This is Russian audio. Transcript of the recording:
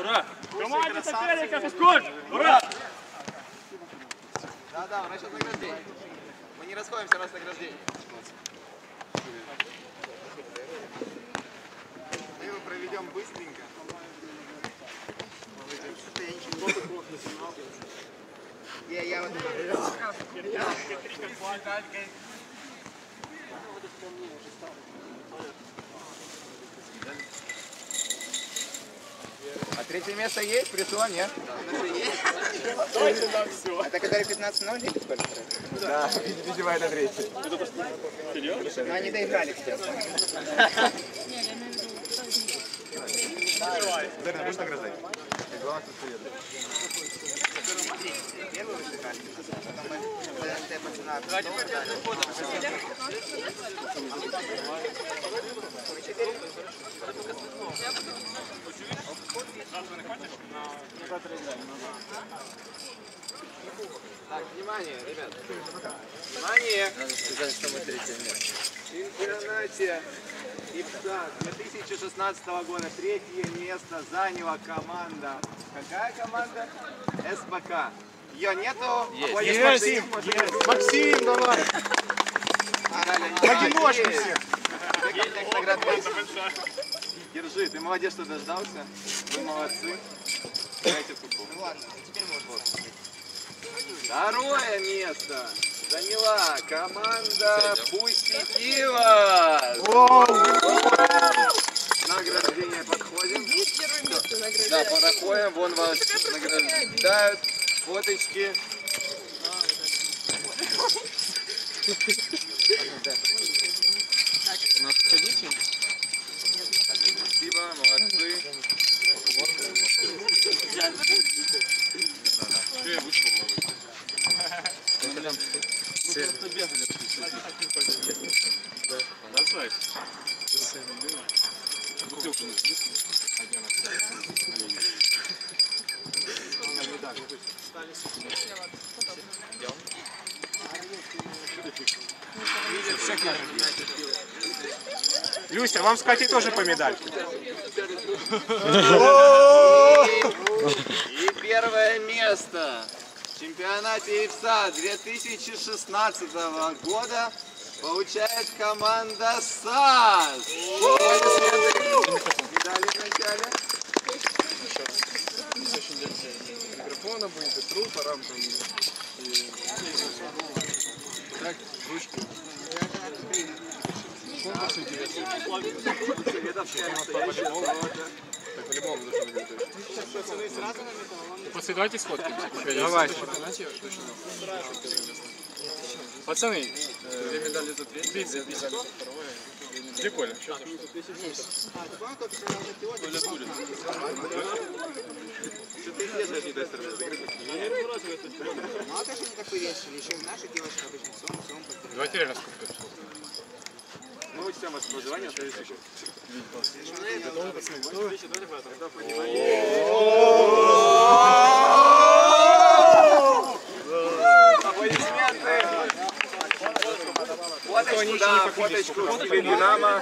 Ура! Команде соперника физкульт! Ура! Да, да, насчет награждения. Мы не расходимся раз награждение. Мы его проведем быстренько. Я Я, я вот А третье место есть? Пришло, нет? Это который 15-0 или сколько? Да, видимо, это третий. Но они доиграли к тебе. Наверное, будешь награждать? Главное, кто приедет. Так, внимание, ребят. Внимание. Чемпионате ИПСА 2016 года третье место заняла команда. Какая команда? СБК. Ее нету? Есть, есть. Максим, давай. В одиночку все. Держи, ты молодец, что дождался. Вы молодцы. Играйте в футбол. Второе место заняла команда Пустикива. Награждение подходим. Да, подходим, вон вас награждают. Фоточки. Люся, вам с Катей тоже по медальке. И первое место чемпионате ИФСА 2016 года получает команда САС. Медали вначале. Микрофона будет, и трупа, рамка. Так, ручки. Конкурс интересный. Так, по-любому должен быть. После давайте сфоткаемся. Давай. Пацаны, две медали за третье, две медали за второе. Где Коля? Той стороны? Мало того, что они так повесили, еще и наши девушки обычно сом, сом, Давайте реально сфоткаемся. Мы учтем ваше проживание, а то есть еще. Аплодисменты! Pode estudar, pode estudar.